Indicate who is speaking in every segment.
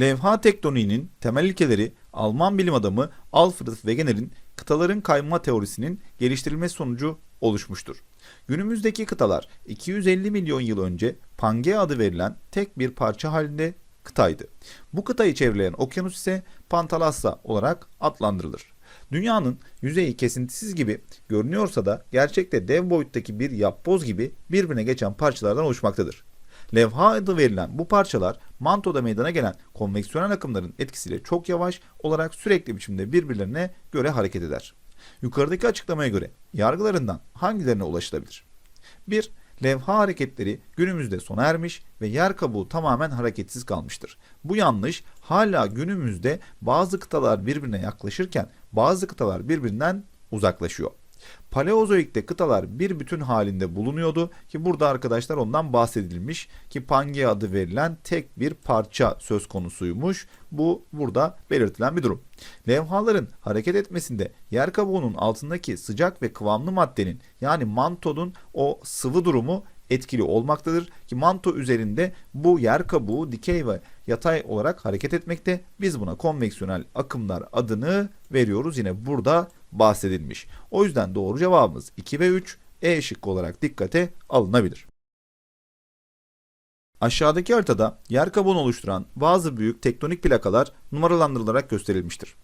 Speaker 1: Levha tektoniğinin temel ilkeleri Alman bilim adamı Alfred Wegener'in kıtaların kayma teorisinin geliştirilmesi sonucu oluşmuştur. Günümüzdeki kıtalar 250 milyon yıl önce Pangea adı verilen tek bir parça halinde kıtaydı. Bu kıtayı çevreleyen okyanus ise Pantalassa olarak adlandırılır. Dünyanın yüzeyi kesintisiz gibi görünüyorsa da gerçekte dev boyuttaki bir yapboz gibi birbirine geçen parçalardan oluşmaktadır. Levha adı verilen bu parçalar mantoda meydana gelen konveksiyonel akımların etkisiyle çok yavaş olarak sürekli biçimde birbirlerine göre hareket eder. Yukarıdaki açıklamaya göre yargılarından hangilerine ulaşılabilir? 1. Levha hareketleri günümüzde sona ermiş ve yer kabuğu tamamen hareketsiz kalmıştır. Bu yanlış. Hala günümüzde bazı kıtalar birbirine yaklaşırken bazı kıtalar birbirinden uzaklaşıyor. Paleozoik'te kıtalar bir bütün halinde bulunuyordu ki burada arkadaşlar ondan bahsedilmiş ki Pangea adı verilen tek bir parça söz konusuymuş. Bu burada belirtilen bir durum. Levhaların hareket etmesinde yer kabuğunun altındaki sıcak ve kıvamlı maddenin yani mantonun o sıvı durumu etkili olmaktadır ki manto üzerinde bu yer kabuğu dikey ve yatay olarak hareket etmekte. Biz buna konveksiyonel akımlar adını veriyoruz. Yine burada bahsedilmiş. O yüzden doğru cevabımız 2 ve 3 E şıkkı olarak dikkate alınabilir. Aşağıdaki haritada yer kabuğunu oluşturan bazı büyük tektonik plakalar numaralandırılarak gösterilmiştir.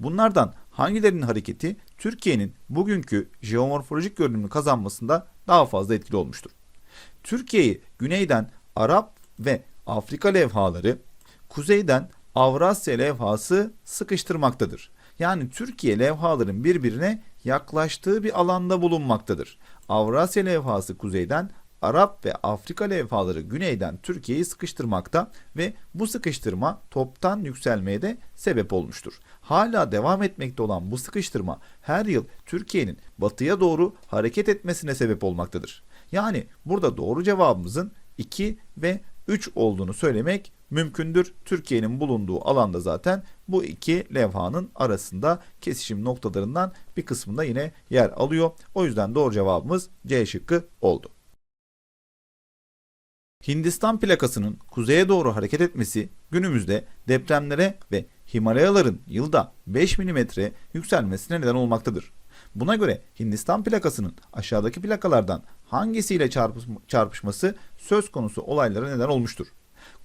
Speaker 1: Bunlardan hangilerinin hareketi Türkiye'nin bugünkü jeomorfolojik görünümünü kazanmasında daha fazla etkili olmuştur? Türkiye'yi güneyden Arap ve Afrika levhaları, kuzeyden Avrasya levhası sıkıştırmaktadır. Yani Türkiye levhaların birbirine yaklaştığı bir alanda bulunmaktadır. Avrasya levhası kuzeyden, Arap ve Afrika levhaları güneyden Türkiye'yi sıkıştırmakta ve bu sıkıştırma toptan yükselmeye de sebep olmuştur. Hala devam etmekte olan bu sıkıştırma her yıl Türkiye'nin batıya doğru hareket etmesine sebep olmaktadır. Yani burada doğru cevabımızın 2 ve 3 olduğunu söylemek mümkündür. Türkiye'nin bulunduğu alanda zaten bu iki levhanın arasında kesişim noktalarından bir kısmında yine yer alıyor. O yüzden doğru cevabımız C şıkkı oldu. Hindistan plakasının kuzeye doğru hareket etmesi günümüzde depremlere ve Himalayaların yılda 5 mm yükselmesine neden olmaktadır. Buna göre Hindistan plakasının aşağıdaki plakalardan hangisiyle çarpışması söz konusu olaylara neden olmuştur?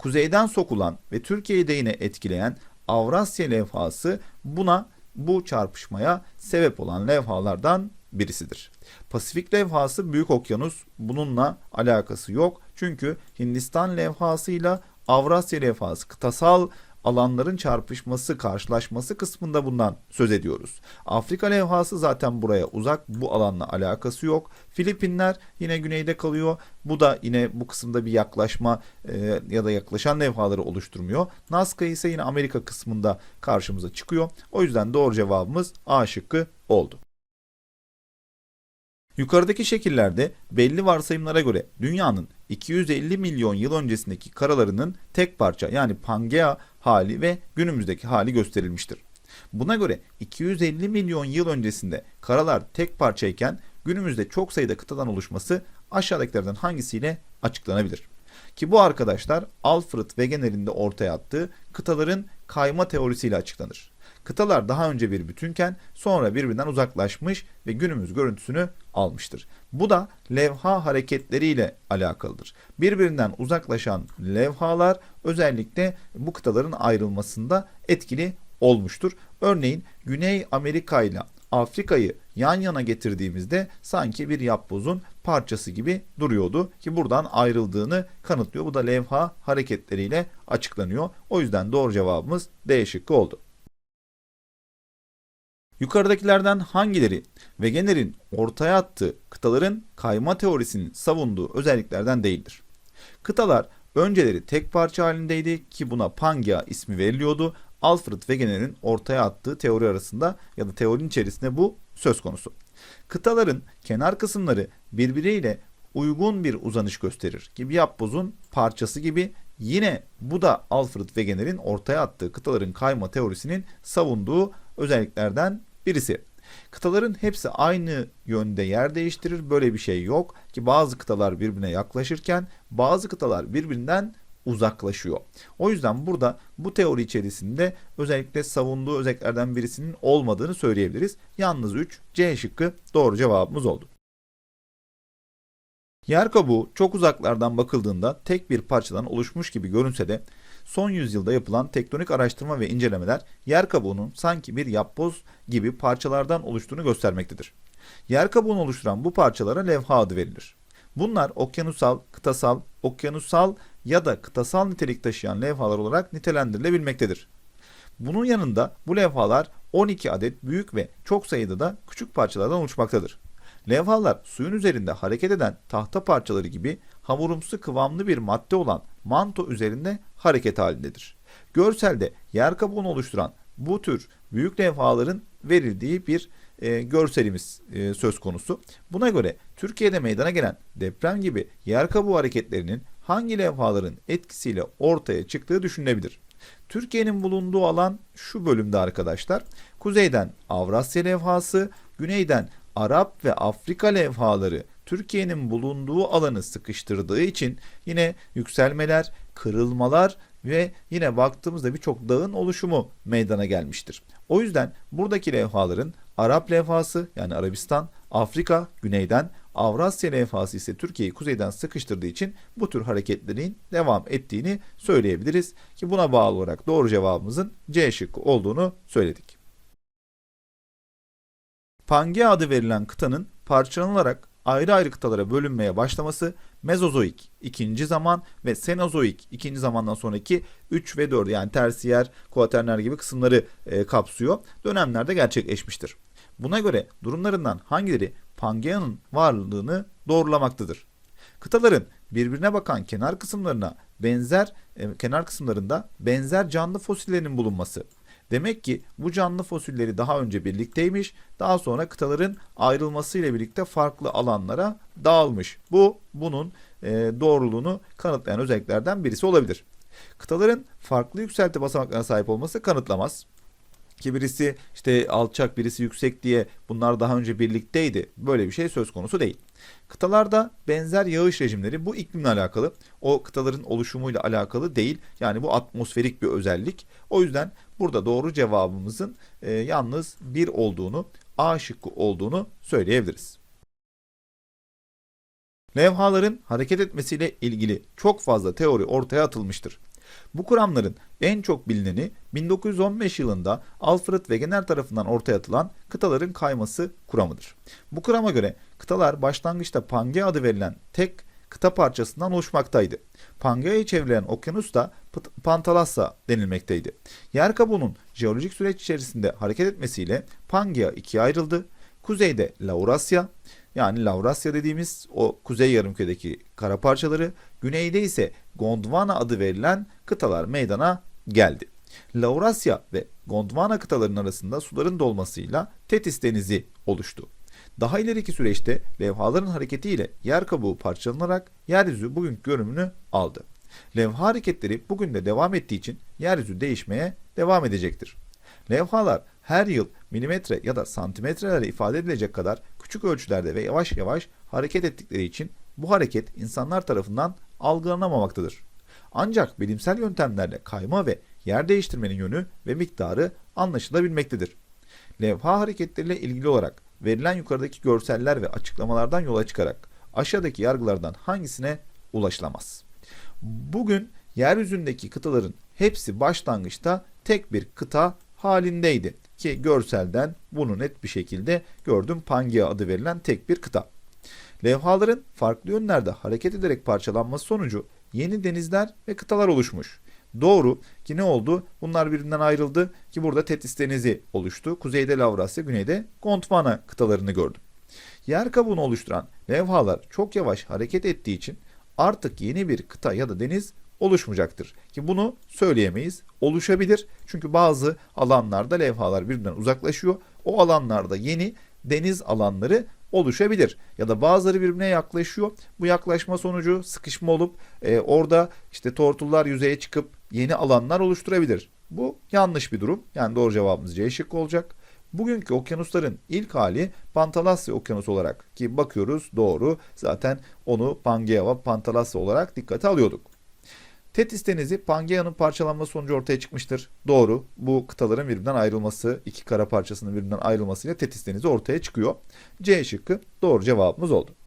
Speaker 1: Kuzeyden sokulan ve Türkiye'yi de yine etkileyen Avrasya levhası buna bu çarpışmaya sebep olan levhalardan birisidir. Pasifik levhası Büyük Okyanus bununla alakası yok. Çünkü Hindistan levhasıyla Avrasya levhası kıtasal alanların çarpışması, karşılaşması kısmında bundan söz ediyoruz. Afrika levhası zaten buraya uzak, bu alanla alakası yok. Filipinler yine güneyde kalıyor. Bu da yine bu kısımda bir yaklaşma e, ya da yaklaşan levhaları oluşturmuyor. Nazca ise yine Amerika kısmında karşımıza çıkıyor. O yüzden doğru cevabımız A şıkkı oldu. Yukarıdaki şekillerde belli varsayımlara göre dünyanın 250 milyon yıl öncesindeki karalarının tek parça yani Pangea hali ve günümüzdeki hali gösterilmiştir. Buna göre 250 milyon yıl öncesinde karalar tek parçayken günümüzde çok sayıda kıtadan oluşması aşağıdakilerden hangisiyle açıklanabilir? Ki bu arkadaşlar Alfred Wegener'in de ortaya attığı kıtaların kayma teorisiyle açıklanır. Kıtalar daha önce bir bütünken sonra birbirinden uzaklaşmış ve günümüz görüntüsünü almıştır. Bu da levha hareketleriyle alakalıdır. Birbirinden uzaklaşan levhalar özellikle bu kıtaların ayrılmasında etkili olmuştur. Örneğin Güney Amerika ile Afrika'yı yan yana getirdiğimizde sanki bir yapbozun parçası gibi duruyordu ki buradan ayrıldığını kanıtlıyor. Bu da levha hareketleriyle açıklanıyor. O yüzden doğru cevabımız D şıkkı oldu. Yukarıdakilerden hangileri Wegener'in ortaya attığı kıtaların kayma teorisinin savunduğu özelliklerden değildir? Kıtalar önceleri tek parça halindeydi ki buna Pangea ismi veriliyordu. Alfred Wegener'in ortaya attığı teori arasında ya da teorinin içerisinde bu söz konusu. Kıtaların kenar kısımları birbiriyle uygun bir uzanış gösterir ki bir yapbozun parçası gibi yine bu da Alfred Wegener'in ortaya attığı kıtaların kayma teorisinin savunduğu özelliklerden birisi. Kıtaların hepsi aynı yönde yer değiştirir. Böyle bir şey yok ki bazı kıtalar birbirine yaklaşırken bazı kıtalar birbirinden uzaklaşıyor. O yüzden burada bu teori içerisinde özellikle savunduğu özelliklerden birisinin olmadığını söyleyebiliriz. Yalnız 3 C şıkkı doğru cevabımız oldu. Yer kabuğu çok uzaklardan bakıldığında tek bir parçadan oluşmuş gibi görünse de son yüzyılda yapılan tektonik araştırma ve incelemeler yer kabuğunun sanki bir yapboz gibi parçalardan oluştuğunu göstermektedir. Yer kabuğunu oluşturan bu parçalara levha adı verilir. Bunlar okyanusal, kıtasal, okyanusal ya da kıtasal nitelik taşıyan levhalar olarak nitelendirilebilmektedir. Bunun yanında bu levhalar 12 adet büyük ve çok sayıda da küçük parçalardan oluşmaktadır. Levhalar suyun üzerinde hareket eden tahta parçaları gibi hamurumsu kıvamlı bir madde olan manto üzerinde hareket halindedir. Görselde yer kabuğunu oluşturan bu tür büyük levhaların verildiği bir e, görselimiz e, söz konusu. Buna göre Türkiye'de meydana gelen deprem gibi yer kabuğu hareketlerinin hangi levhaların etkisiyle ortaya çıktığı düşünülebilir. Türkiye'nin bulunduğu alan şu bölümde arkadaşlar. Kuzeyden Avrasya levhası, güneyden Arap ve Afrika levhaları Türkiye'nin bulunduğu alanı sıkıştırdığı için yine yükselmeler, kırılmalar ve yine baktığımızda birçok dağın oluşumu meydana gelmiştir. O yüzden buradaki levhaların Arap levhası yani Arabistan, Afrika güneyden, Avrasya levhası ise Türkiye'yi kuzeyden sıkıştırdığı için bu tür hareketlerin devam ettiğini söyleyebiliriz ki buna bağlı olarak doğru cevabımızın C şıkkı olduğunu söyledik. Pangea adı verilen kıtanın parçalanarak ayrı ayrı kıtalara bölünmeye başlaması Mezozoik ikinci zaman ve Senozoik ikinci zamandan sonraki 3 ve 4 yani tersiyer, kuaterner gibi kısımları e, kapsıyor. Dönemlerde gerçekleşmiştir. Buna göre durumlarından hangileri Pangea'nın varlığını doğrulamaktadır? Kıtaların birbirine bakan kenar kısımlarına benzer e, kenar kısımlarında benzer canlı fosillerinin bulunması. Demek ki bu canlı fosilleri daha önce birlikteymiş, daha sonra kıtaların ayrılmasıyla birlikte farklı alanlara dağılmış. Bu bunun e, doğruluğunu kanıtlayan özelliklerden birisi olabilir. Kıtaların farklı yükselti basamaklarına sahip olması kanıtlamaz ki birisi işte alçak birisi yüksek diye bunlar daha önce birlikteydi. Böyle bir şey söz konusu değil. Kıtalarda benzer yağış rejimleri bu iklimle alakalı. O kıtaların oluşumuyla alakalı değil. Yani bu atmosferik bir özellik. O yüzden burada doğru cevabımızın e, yalnız bir olduğunu, A şıkkı olduğunu söyleyebiliriz. Levhaların hareket etmesiyle ilgili çok fazla teori ortaya atılmıştır. Bu kuramların en çok bilineni 1915 yılında Alfred Wegener tarafından ortaya atılan kıtaların kayması kuramıdır. Bu kurama göre kıtalar başlangıçta Pangea adı verilen tek kıta parçasından oluşmaktaydı. Pangea'yı çevrilen okyanus da Pantalassa denilmekteydi. Yer kabuğunun jeolojik süreç içerisinde hareket etmesiyle Pangea ikiye ayrıldı. Kuzeyde Laurasya, yani Lavrasya dediğimiz o kuzey yarımküredeki kara parçaları, güneyde ise Gondwana adı verilen kıtalar meydana geldi. Lavrasya ve Gondwana kıtalarının arasında suların dolmasıyla Tetis denizi oluştu. Daha ileriki süreçte levhaların hareketiyle yer kabuğu parçalanarak yeryüzü bugünkü görünümünü aldı. Levha hareketleri bugün de devam ettiği için yeryüzü değişmeye devam edecektir. Levhalar her yıl milimetre ya da santimetrelerle ifade edilecek kadar küçük ölçülerde ve yavaş yavaş hareket ettikleri için bu hareket insanlar tarafından algılanamamaktadır. Ancak bilimsel yöntemlerle kayma ve yer değiştirmenin yönü ve miktarı anlaşılabilmektedir. Levha hareketleriyle ilgili olarak verilen yukarıdaki görseller ve açıklamalardan yola çıkarak aşağıdaki yargılardan hangisine ulaşılamaz? Bugün yeryüzündeki kıtaların hepsi başlangıçta tek bir kıta halindeydi ki görselden bunu net bir şekilde gördüm. Pangea adı verilen tek bir kıta. Levhaların farklı yönlerde hareket ederek parçalanması sonucu yeni denizler ve kıtalar oluşmuş. Doğru ki ne oldu? Bunlar birbirinden ayrıldı ki burada Tetis Denizi oluştu. Kuzeyde Lavrasya, güneyde Gondwana kıtalarını gördüm. Yer kabuğunu oluşturan levhalar çok yavaş hareket ettiği için artık yeni bir kıta ya da deniz oluşmayacaktır. Ki bunu söyleyemeyiz. Oluşabilir. Çünkü bazı alanlarda levhalar birbirinden uzaklaşıyor. O alanlarda yeni deniz alanları oluşabilir. Ya da bazıları birbirine yaklaşıyor. Bu yaklaşma sonucu sıkışma olup e, orada işte tortullar yüzeye çıkıp yeni alanlar oluşturabilir. Bu yanlış bir durum. Yani doğru cevabımız C şıkkı olacak. Bugünkü okyanusların ilk hali Pantalasya Okyanusu olarak ki bakıyoruz doğru zaten onu Pangea ve Pantalasya olarak dikkate alıyorduk. Tetis Denizi Pangea'nın parçalanma sonucu ortaya çıkmıştır. Doğru. Bu kıtaların birbirinden ayrılması, iki kara parçasının birbirinden ayrılmasıyla Tetis Denizi ortaya çıkıyor. C şıkkı doğru cevabımız oldu.